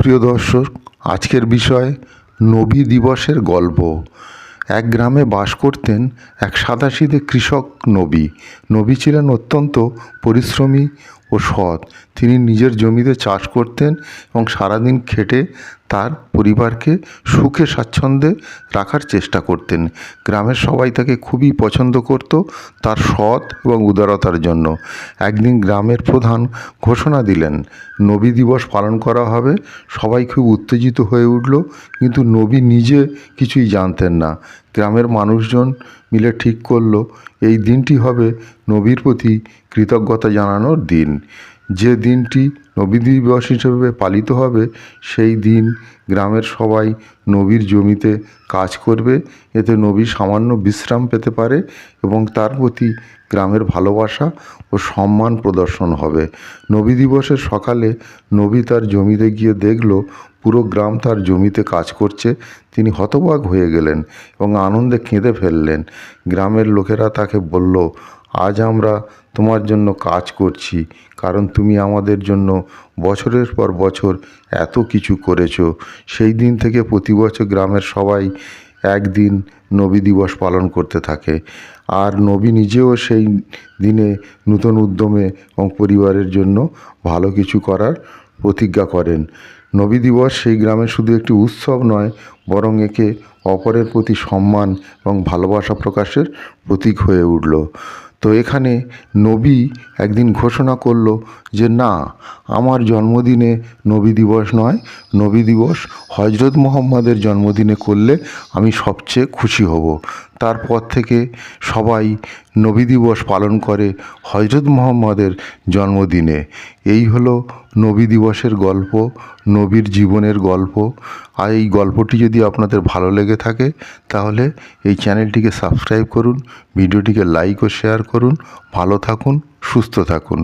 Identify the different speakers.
Speaker 1: সুপ্রিয় দর্শক, আজকের বিষয় নবী দিবসের গল্প। এক গ্রামে বাস করতেন এক সাদাসিধে কৃষক নবী। নবী ছিলেন অত্যন্ত পরিশ্রমী ও সৎ। তিনি নিজের জমিতে চাষ করতেন এবং সারাদিন খেটে তার পরিবারকে সুখে স্বাচ্ছন্দ্যে রাখার চেষ্টা করতেন। গ্রামের সবাই তাকে খুবই পছন্দ করত তার সৎ এবং উদারতার জন্য। একদিন গ্রামের প্রধান ঘোষণা দিলেন, নবী দিবস পালন করা হবে। সবাই খুব উত্তেজিত হয়ে উঠল, কিন্তু নবী নিজে কিছুই জানতেন না। গ্রামের মানুষজন মিলে ঠিক করল এই দিনটি হবে নবীর প্রতি কৃতজ্ঞতা জানানোর দিন। যে দিনটি নবী দিবস হিসেবে পালিত হবে, সেই দিন গ্রামের সবাই নবীর জমিতে কাজ করবে। এতে নবী সামান্য বিশ্রাম পেতে পারে এবং তার প্রতি গ্রামের ভালোবাসা ও সম্মান প্রদর্শন হবে। নবী দিবসের সকালে নবী তার জমিতে গিয়ে দেখল, পুরো গ্রাম তার জমিতে কাজ করছে। তিনি হতবাক হয়ে গেলেন এবং আনন্দে কেঁদে ফেললেন। গ্রামের লোকেরা তাকে বলল, আজ আমরা তোমার জন্য কাজ করছি, কারণ তুমি আমাদের জন্য বছরের পর বছর এত কিছু করেছ। সেই দিন থেকে প্রতি বছর গ্রামের সবাই একদিন নবী দিবস পালন করতে থাকে। আর নবী নিজেও সেই দিনে নূতন উদ্যমে এবং পরিবারের জন্য ভালো কিছু করার প্রতিজ্ঞা করেন। নবী দিবস সেই গ্রামে শুধু একটি উৎসব নয়, বরং একে অপরের প্রতি সম্মান এবং ভালোবাসা প্রকাশের প্রতীক হয়ে উঠল। তো এখানে নবী একদিন ঘোষণা করল যে, না, আমার জন্মদিনে নবী দিবস নয়। নবী দিবস হজরত মোহাম্মদের জন্মদিনে করলে আমি সবচেয়ে খুশি হব। তারপর থেকে সবাই নবী দিবস পালন করে হজরত মোহাম্মদের জন্মদিনে। এই হলো নবী দিবসের গল্প, নবীর জীবনের গল্প। আর এই গল্পটি যদি আপনাদের ভালো লেগে থাকে, তাহলে এই চ্যানেলটিকে সাবস্ক্রাইব করুন, ভিডিওটিকে লাইক ও শেয়ার করুন। ভালো থাকুন, সুস্থ থাকুন।